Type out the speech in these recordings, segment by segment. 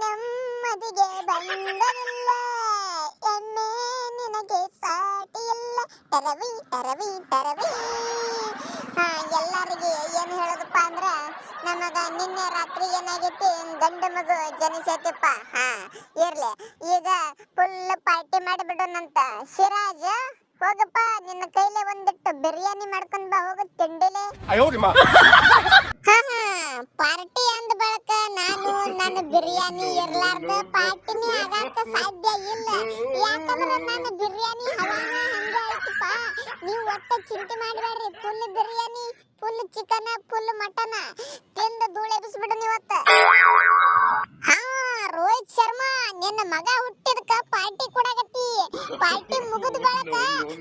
ನೆಮ್ಮದಿಗೆ ಬಂದರಿಲ್ಲ ಎಣ್ಣೆ ನಿನಗೆ ಸಾಟಿಯಿಲ್ಲ ಟರವಿ ಟರವಿ ಟರವಿ ಎಲ್ಲರಿಗೆ ಏನು ಹೇಳೋದಪ್ಪ ಅಂದ್ರೆ ನಮಗ ನಿನ್ನೆ ರಾತ್ರಿ ಏನಾಗೈತಿ? ಗಂಡ ಮಗು ಜನಿಸೈತಿಪ್ಪ. ಹಾ ಇರ್ಲಿ. ಈಗ ಫುಲ್ ಪಾರ್ಟಿ ಮಾಡಿಬಿಡೋಣಂತ. ಸಿರಾಜ್ ಹೋಗಪ್ಪ. ನಿನ್ನ ಕೈಲೇ ಒಂದಿಟ್ಟು ಬಿರಿಯಾನಿ ಮಾಡ್ಕೊಂಡ್ ಬಾ. ಹೋಗ ತಿಂಡಿಲೆ. ಪಾರ್ಟಿ ಅಂದ ಬಳಕ ನನ್ನ ಬಿರಿಯಾನಿ ಇರ್ಲಾರ್ದ ಪಾರ್ಟಿನೇ ಆಗಾಕ ಸಾಧ್ಯ ಇಲ್ಲ. ಯಾಕಂದ್ರ ನನ್ನ ಬಿರಿಯಾನಿ ಹವಾನ ಹಂಗ ಐತಪ್ಪ ನೀವು ಒಟ್ಟ ಚಿಂತೆ ಮಾಡಬೇಡ್ರಿ full biryani, full chicken full mutton. ತಿಂದು ಧೂಳು ಎಬ್ಬಿಸ್ಬಿಡು ನೀವತ್ತ. ಹಾ, ರೋಹಿತ್ ಶರ್ಮಾ, ನಿನ್ನ ಮಗ ಹುಟ್ಟಿದಕ್ಕ ಪಾರ್ಟಿ ಕೊಡಾಕತ್ತಿ. ಪಾರ್ಟಿ ಮುಗಿದ ಬಳಕ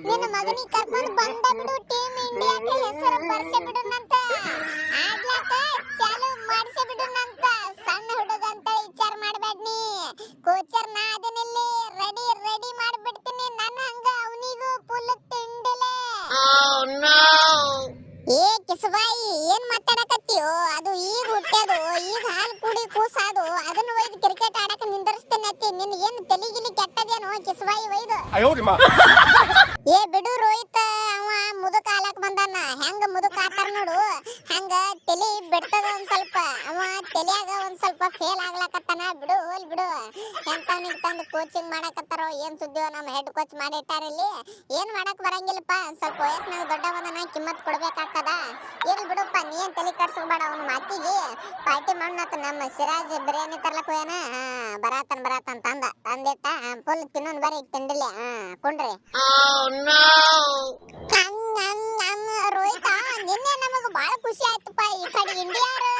ನಿನ್ನ ಮಗನಿಗೆ ಕರ್ಕೊಂಡು ಬಂದ ಬಿಡು ಟೀಮ್ ಇಂಡಿಯಾಕ್ಕೆ ಹೆಸರು ಬರ್ಸೆ ಬಿಡುನಂತ ಬಾಯಿ ಏನ್ ಮಾತಾಡಕತ್ತೀಯೋ ಅದು ಈಗ ಹುಟ್ಟ್ಯಾದು ಈಗ ಹಾಲು ಕುಡಿ ಕೂಸಾದು ಅದನ್ನ ಒಯ್ದು ಕ್ರಿಕೆಟ್ ಆಡಕ ನಿಂದರ್ಸ್ತೇನೆ ಅತ್ತಿ. ನಿನ್ ಏನ್ ತಲಿಗಿಲಿ ಕೆಟ್ಟದೇನೋ ಕಿಸಬಾಯಿ ಒಯ್ದು. ಏ ಬಿಡು ರೋಹಿತ್ ಅವ ಮುದುಕ ಹಾಲಕ್ ಬಂದಾನ. ಹೆಂಗ ಮುದುಕ ಆತಾರ ನೋಡು. ಹಂಗ ತಲಿ ಬಿಡ್ತದ ಒಂದ್ ಸ್ವಲ್ಪ. ಅವ ತಲಿಯಾಗ ಒಂದ್ ಸ್ವಲ್ಪ ಫೇಲ್ ಆಗ್ಲಕತ್ತಾನ. ಬಿಡು ಹೋಲ್ ಬಿಡು. ಎಂತವನಿಗೆ ತಂದು ಕೋಚಿಂಗ್ ಮಾಡಕತ್ತಾರೋ ಏನ್ ಸುದ್ದಿಯೋ ನಮ್ಮ ಹೆಡ್ ಕೋಚ್ ಮಾಡಿಟ್ಟಾರ ಇಲ್ಲಿ. ಏನ್ ಮಾಡಕ್ ಬರಂಗಿಲ್ಲಪ್ಪ. ಸ್ವಲ್ಪ ವಯಸ್ಸಿನಾಗ ದೊಡ್ಡವನ ಕಿಮ್ಮತ್ ಕೊಡ್ಬೇಕಾಗ್ತದ. ಇರ್ಲಿ ಬಿಡುಪ್ಪ ನೀನ್ ತಲಿ ಕಟ್ಸ್ಕೊಬೇಡ ಅವನ ಮಾತಿಗೆ. ಪಾರ್ಟಿ ಮಾಡ್ನತ್ತ ನಮ್ಮ ಸಿರಾಜ್ ಬಿರಿಯಾನಿ ತರ್ಲಕ್ ಹೋಯನ ಹಾ ಬರಾತನ್ ಬರಾತನ್ ತಂದ. ತಂದಿಟ್ಟ. ಫುಲ್ ತಿನ್ನೊಂದ್ ಬರೀ ತಿಂಡಿಲ್ಲ ಹಾ ಕುಂಡ್ರಿ. ಹಂಗ್ ರೋಹಿತ ನಿನ್ನೆ ನಮಗ ಬಾಳ ಖುಷಿ ಆಯ್ತಪ್ಪ. ಈ ಕಡೆ ಇಂಡಿಯಾರು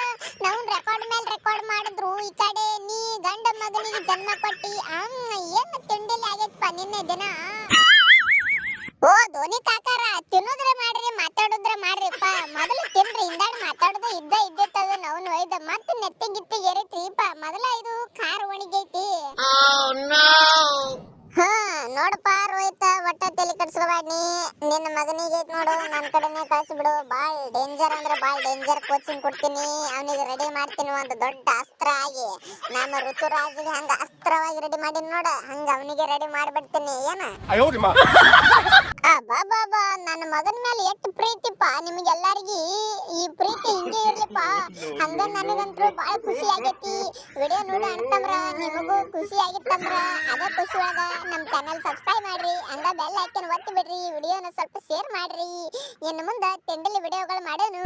ನಾವು ರೆಕಾರ್ಡ್ ಮೇಲೆ ರೆಕಾರ್ಡ್ ಮಾಡಿದ್ರು ಈ ಕಡೆ ನೀ ಗಂಡ ಮಗನಿಗೆ ಜನ್ಮ ಕೊಟ್ಟಿ, ಅಮ್ಮ, ಏನ್ ತಿಂಡಿಲಿ ಆಗೈತಪ್ಪ ನಿನ್ನೆ ದಿನ? ಓ, ಧೋನಿ ಕಾಕಾರ, ತಿನ್ನೋದ್ರ ಮಾಡ್ರಿ, ಮಾತಾಡೋದ್ರ ಮಾಡ್ರಿಪ್ಪ. ಮೊದಲು ತಿನ್ರಿ ಹಿಂದಾಡ್ ಮಾತಾಡೋದು ಇದ್ದ ಇದ್ದಿತ್ತದ ನಾವು ಒಯ್ದ ಮತ್ತೆ ನೆತ್ತಿ ಗಿತ್ತಿ ಏರಿತ್ರಿಪ್ಪ ಮೊದಲ ಇದು ಕಾರ್ ಒಣಗೈತಿ. ಹಾ ನೋಡಪ್ಪ ರೋಹಿತ, ಒಟ್ಟ ತಲೆ ಕಟ್ಸ್ಕೊಬೇಡಿ ನಿನ್ನ ಮಗನಿಗೆ ನೋಡು ನನ್ನ ಕಡೆನೇ ಡೇಂಜರ್ ಅಂದ್ರೆ ಬಾಳ್ ಡೇಂಜರ್ ಕೋಚಿಂಗ್ ಕೊಡ್ತೀನಿ. ಅವನಿಗೆ ರೆಡಿ ಮಾಡ್ತೀನಿ ಒಂದು ದೊಡ್ಡ ಅಸ್ತ್ರ ಆಗಿ. ನಮ್ಮ ಋತುರಾಜಿಗೆ ಹಂಗ ಅಸ್ತ್ರವಾಗಿ ರೆಡಿ ಮಾಡಿ ನೋಡ. ಹಂಗ ಅವನಿಗೆ ರೆಡಿ ಮಾಡ್ಬಿಡ್ತೀನಿ. ಏನ? ಬಾಬಾ ನನ್ನ ಮಗನ ಮೇಲೆ ಎಷ್ಟು ಪ್ರೀತಿಪ್ಪ. ನಿಮಗೆಲ್ಲರಿಗಿ ಈ ಪ್ರೀತಿ ಹಿಂಗೆ ಇರ್ಲಿಪ್ಪ. ಹಂಗ ನನಗಂತೂ ಬಾಳ ಖುಷಿ ಆಗೈತಿ. ವಿಡಿಯೋ ನೋಡಿ ಅಂತಂದ್ರ ನಿಮಗೂ ಖುಷಿ ಆಗಿತ್ತಂದ್ರ ಅದ ಖುಷಿ ಒಳಗ ನಮ್ಮ ಚಾನಲ್ ಸಬ್ಸ್ಕ್ರೈಬ್ ಮಾಡ್ರಿ, ಹಂಗ ಬೆಲ್ ಐಕನ್ ಒತ್ತಿ ಬಿಡ್ರಿ, ವಿಡಿಯೋನ ಸ್ವಲ್ಪ ಶೇರ್ ಮಾಡ್ರಿ. ಇನ್ನು ಮುಂದೆ ತಿಂಡಲಿ ವಿಡಿಯೋಗಳು ಮಾಡೋನು.